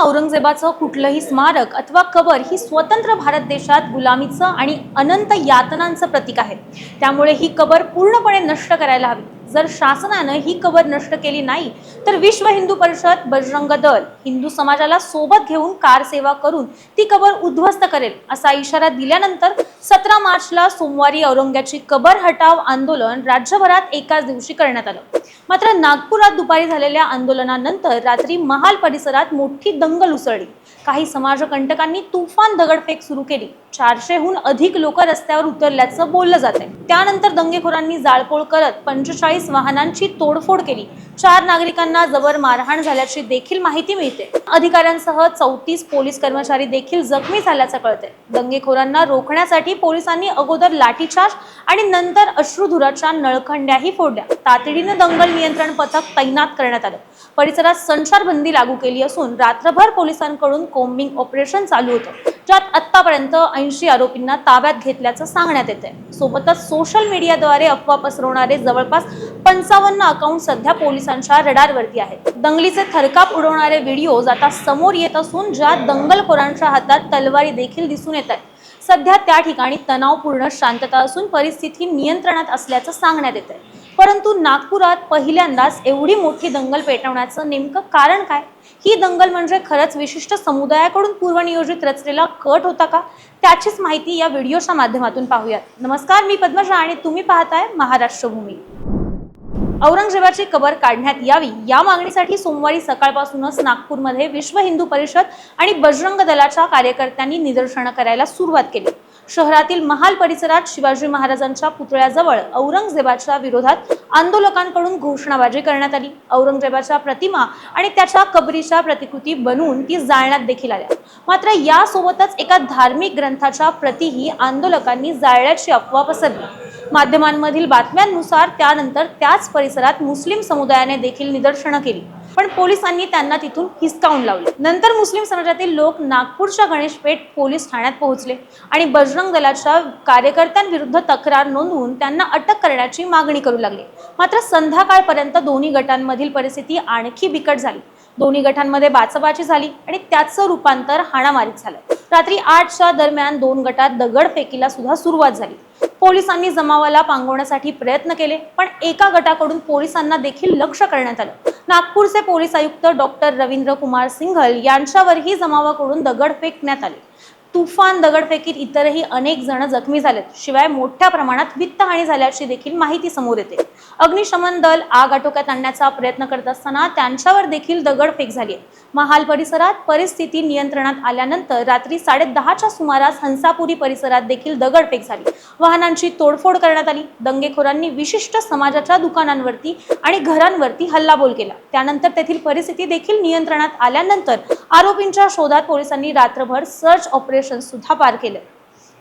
औरंगजेबाचं कुठलंही स्मारक अथवा कबर ही स्वतंत्र भारत देशात गुलामीचं आणि अनंत यातनांचं प्रतीक आहे. त्यामुळे ही कबर पूर्णपणे नष्ट करायला हवी. जर शासनानं ही कबर नष्ट केली नाही तर विश्व हिंदू परिषद बजरंग दल हिंदू समाजाला सोबत घेऊन कार सेवा करून ती कबर उद्ध्वस्त करेल असा इशारा दिल्यानंतर सतरा मार्चला सोमवारी औरंग्याची कबर हटाव आंदोलन राज्यभरात एकाच दिवशी करण्यात आलं. मात्र नागपुरात दुपारी झालेल्या आंदोलनानंतर रात्री महाल परिसरात मोठी दंगल उसळली. काही समाजकंटकांनी तुफान दगडफेक सुरू केली. चारशेहून अधिक लोक रस्त्यावर उतरल्याचं बोललं जात आहे त्यानंतर दंगेखोरांनी जाळपोळ करत पंचेचाळीस वाहनांची तोडफोड केली. चार नागरिकांना जबर मारहाण झाल्याची देखील माहिती मिळते. अधिकाऱ्यांसह चौतीस पोलीस कर्मचारी देखील जखमी झाल्याचं कळतंय. दंगेखोरांना रोखण्यासाठी पोलिसांनी अगोदर लाठीचार्ज आणि नंतर अश्रुधुराच्या नळखंड्याही फोडल्या. तातडीनं दंगल नियंत्रण पथक तैनात करण्यात आलं. परिसरात संचारबंदी लागू केली असून रात्रभर पोलिसांकडून कोम्बिंग ऑपरेशन चालू होतं. ज्यात आतापर्यंत ऐंशी आरोपींना ताब्यात घेतल्याचं सांगण्यात येत आहे सोबतच सोशल मीडियाद्वारे अफवा पसरवणारे जवळपास पंचावन्न अकाउंट सध्या पोलिसांच्या रडारवरती आहेत. दंगलीचे थरकाप उडवणारे व्हिडिओज आता समोर येत असून ज्यात दंगलखोरांच्या हातात तलवारी देखील दिसून येत आहेत. सध्या त्या ठिकाणी तणावपूर्ण शांतता असून परिस्थिती नियंत्रणात असल्याचं सांगण्यात येत आहे परंतु नागपुरात पहिल्यांदाच एवढी मोठी दंगल पेटवण्याचं नेमकं कारण काय? ही दंगल म्हणजे खरंच विशिष्ट समुदायाकडून पूर्वनियोजित रचलेला कट होता का? त्याचीच माहिती या व्हिडिओच्या माध्यमातून पाहूयात. नमस्कार मी पद्मजा आणि तुम्ही पाहताय महाराष्ट्रभूमी. औरंगजेबाची कबर काढण्यात यावी या मागणीसाठी सोमवारी सकाळपासूनच नागपूरमध्ये विश्व हिंदू परिषद आणि बजरंग दलाच्या कार्यकर्त्यांनी निदर्शनं करायला सुरुवात केली. शहरातील महाल परिसरात शिवाजी महाराजांच्या पुतळ्याजवळ औरंगजेबाच्या विरोधात आंदोलकांकडून घोषणाबाजी करण्यात आली. औरंगजेबाच्या प्रतिमा आणि त्याच्या कबरीच्या प्रतिकृती बनवून ती जाळण्यात देखील आल्या. मात्र यासोबतच एका धार्मिक ग्रंथाच्या प्रतीही आंदोलकांनी जाळल्याची अफवा पसरली. माध्यमांमधील बातम्यांनुसार त्यानंतर त्याच परिसरात मुस्लिम समुदायाने देखील निदर्शनं केली. पण पोलिसांनी त्यांना तिथून हिसकावून लावले. नंतर मुस्लिम समाजातील लोक नागपूरच्या गणेशपेठ पोलीस ठाण्यात पोहोचले आणि बजरंग दलाच्या कार्यकर्त्यांविरुद्ध तक्रार नोंदवून त्यांना अटक करण्याची मागणी करू लागले. मात्र संध्याकाळपर्यंत दोन्ही गटांमधील परिस्थिती आणखी बिकट झाली. दोन्ही गटांमध्ये बाचाबाची झाली आणि त्याचं रूपांतर हाणामारीत झालं. रात्री आठच्या दरम्यान दोन गटात दगडफेकीला सुद्धा सुरुवात झाली. पोलिसांनी जमावाला पांगवण्यासाठी प्रयत्न केले पण एका गटाकडून पोलिसांना देखील लक्ष करण्यात आलं. नागपूरचे पोलीस आयुक्त डॉक्टर रवींद्र कुमार सिंघल यांच्यावरही जमावाकडून दगड फेकण्यात आले. तुफान दगडफेकीत इतरही अनेक जण जखमी झालेत. शिवाय मोठ्या प्रमाणात वित्तहानी झाल्याची देखील माहिती समोर येते. अग्निशमन दल आग आटोक्यात आणण्याचा प्रयत्न करत असताना त्यांच्यावर देखील दगडफेक झाली महाल परिसरात परिस्थिती नियंत्रणात आल्यानंतर रात्री साडे दहाच्या सुमारास हंसापुरी परिसरात देखील दगडफेक झाली. वाहनांची तोडफोड करण्यात आली. दंगेखोरांनी विशिष्ट समाजाच्या दुकानांवरती आणि घरांवरती हल्लाबोल केला. त्यानंतर तेथील परिस्थिती देखील नियंत्रणात आल्यानंतर आरोपींच्या शोधात पोलिसांनी रात्रभर सर्च ऑपरेशन सुद्धा पार केलं.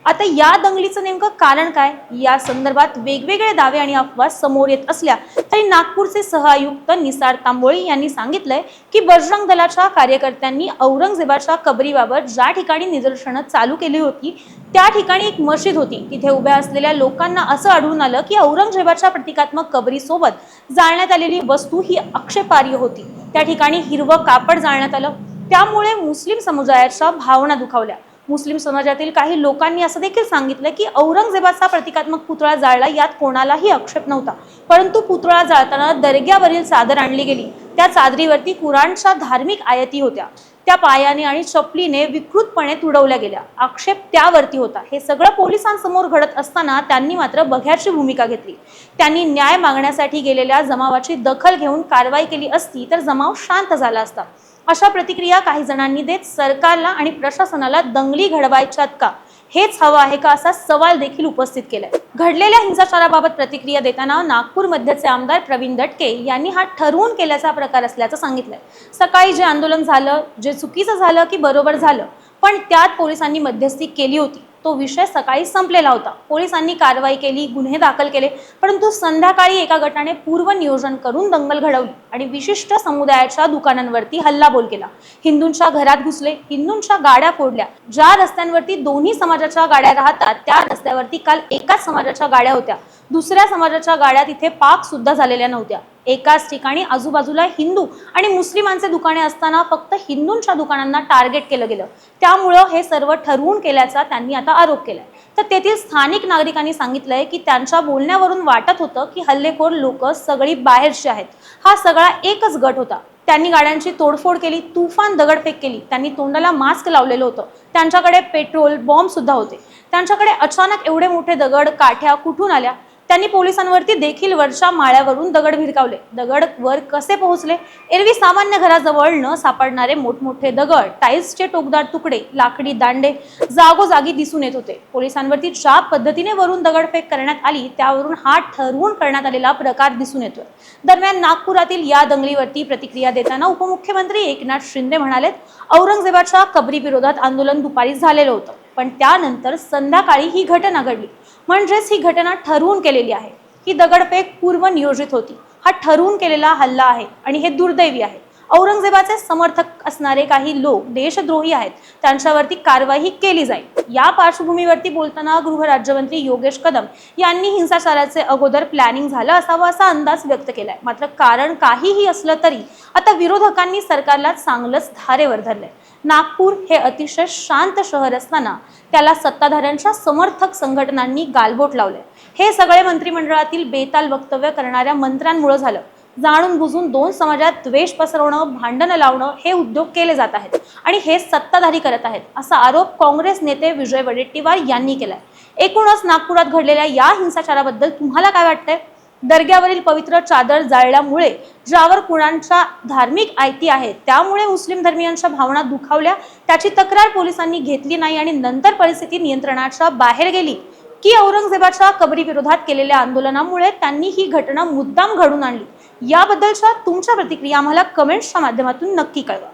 आता या दंगलीचं नेमकं कारण काय? या संदर्भात वेगवेगळे दावे आणि अफवा समोर येत असल्या तरी नागपूरचे सहआयुक्त निसार तांबोळी यांनी सांगितलंय की बजरंग दलाच्या कार्यकर्त्यांनी औरंगजेबाच्या कबरीबाबत ज्या ठिकाणी निदर्शनं चालू केली होती त्या ठिकाणी एक मशीद होती. तिथे उभ्या असलेल्या लोकांना असं आढळून आलं की औरंगजेबाच्या प्रतिकात्मक कबरीसोबत जाळण्यात आलेली वस्तू ही आक्षेपार्ह होती. त्या ठिकाणी हिरवं कापड जाळण्यात आलं. त्यामुळे मुस्लिम समुदायाच्या भावना दुखावल्या. मुस्लिम समाजातील काही लोकांनी असं देखील सांगितलं की औरंगजेबाचा प्रतिकात्मक पुतळा जाळला यात कोणालाही आक्षेप नव्हता. परंतु पुतळा जाळताना दर्ग्यावरील चादर आणली गेली. त्या चादरीवरती कुराणच्या धार्मिक आयती होत्या. त्या पायाने आणि चपलीने विकृतपणे तुडवल्या गेल्या. आक्षेप त्यावरती होता. हे सगळं पोलिसांसमोर घडत असताना त्यांनी मात्र बघ्याची भूमिका घेतली. त्यांनी न्याय मागण्यासाठी गेलेल्या जमावाची दखल घेऊन कारवाई केली असती तर जमाव शांत झाला असता. अशा प्रतिक्रिया काही जणांनी देत सरकारला आणि प्रशासनाला दंगली घडवायच्यात का? हेच हवं आहे का असा सवाल देखील उपस्थित केलाय. घडलेल्या हिंसाचाराबाबत प्रतिक्रिया देताना नागपूर मध्यचे आमदार प्रवीण दटके यांनी हा ठरवून केल्याचा प्रकार असल्याचं सांगितलंय. सकाळी जे आंदोलन झालं जे चुकीचं झालं की बरोबर झालं पण त्यात पोलिसांनी मध्यस्थी केली होती. तो विषय सकाळी संपलेला होता. पोलिसांनी कारवाई केली गुन्हे दाखल केले परंतु संध्याकाळी एका गटाने पूर्व नियोजन करून दंगल घडवली आणि विशिष्ट समुदायाच्या दुकानांवरती हल्लाबोल केला. हिंदूंच्या घरात घुसले हिंदूंच्या गाड्या फोडल्या. ज्या रस्त्यांवरती दोन्ही समाजाच्या गाड्या राहतात त्या रस्त्यावरती काल एकाच समाजाच्या गाड्या होत्या. दुसऱ्या समाजाच्या गाड्या तिथे पाक सुद्धा झालेल्या नव्हत्या. एकाच ठिकाणी आजूबाजूला हिंदू आणि मुस्लिमांचे दुकाने असताना फक्त हिंदूंच्या दुकानांना टार्गेट केलं गेलं. त्यामुळं हे सर्व ठरवून केल्याचा त्यांनी आता आरोप केलाय. तर तेथील स्थानिक नागरिकांनी सांगितलंय की त्यांच्या बोलण्यावरून वाटत होतं की हल्लेखोर लोक सगळी बाहेरची आहेत. हा सगळा एकच गट होता. त्यांनी गाड्यांची तोडफोड केली तुफान दगडफेक केली. त्यांनी तोंडाला मास्क लावलेलं होतं. त्यांच्याकडे पेट्रोल बॉम्ब सुद्धा होते. त्यांच्याकडे अचानक एवढे मोठे दगड काठ्या कुठून आल्या? त्यांनी पोलिसांवरती देखील वरच्या माळ्यावरून दगड भिरकावले. दगड वर कसे पोहोचले? एरवी सामान्य घराजवळ न सापडणारे मोठमोठे दगड टाईल्सचे टोकदार तुकडे लाकडी दांडे जागोजागी दिसून येत होते. पोलिसांवरती ज्या पद्धतीने वरून दगडफेक करण्यात आली त्यावरून हा ठरवून करण्यात आलेला प्रकार दिसून येतोय. दरम्यान नागपुरातील या दंगलीवरती प्रतिक्रिया देताना उपमुख्यमंत्री एकनाथ शिंदे म्हणालेत औरंगजेबाच्या कबरी विरोधात आंदोलन दुपारी झालेलं होतं. पण त्यानंतर संध्याकाळी ही घटना घडली. म्हणजेच ही घटना ठरवून केलेली आहे. ही दगडफेक पूर्वनियोजित होती. हा ठरवून केलेला हल्ला आहे आणि हे दुर्दैवी आहे. औरंगजेबाचे समर्थक असणारे काही लोक देशद्रोही आहेत त्यांच्यावरती कारवाई केली जाईल. या पार्श्वभूमीवरती बोलताना गृहराज्यमंत्री योगेश कदम यांनी हिंसाचाराचे अगोदर प्लॅनिंग झालं असावं असा अंदाज व्यक्त केलाय. मात्र कारण काहीही असलं तरी आता विरोधकांनी सरकारला चांगलंच धारेवर धरलंय. नागपूर हे अतिशय शांत शहर असताना त्याला सत्ताधाऱ्यांच्या समर्थक संघटनांनी गालबोट लावले हे सगळे मंत्रिमंडळातील बेताल वक्तव्य करणाऱ्या मंत्र्यांमुळे झालं. जाणून बुजून दोन समाजात द्वेष पसरवणं भांडणं लावणं हे उद्योग केले जात आहेत आणि हे सत्ताधारी करत आहेत असा आरोप काँग्रेस नेते विजय वडेट्टीवार यांनी केलाय. एकूणच नागपुरात घडलेल्या या हिंसाचाराबद्दल तुम्हाला काय वाटतंय? दर्ग्यावरील पवित्र चादर जाळल्यामुळे ज्यावर कुणांच्या धार्मिक आयती आहेत त्यामुळे मुस्लिम धर्मियांच्या भावना दुखावल्या त्याची तक्रार पोलिसांनी घेतली नाही आणि नंतर परिस्थिती नियंत्रणाच्या बाहेर गेली. की औरंगजेबाच्या कबरी विरोधात केलेल्या आंदोलनामुळे त्यांनी ही घटना मुद्दाम घडून आणली. याबद्दलच्या तुमच्या प्रतिक्रिया आम्हाला कमेंट्सच्या माध्यमातून नक्की कळवा.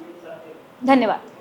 धन्यवाद.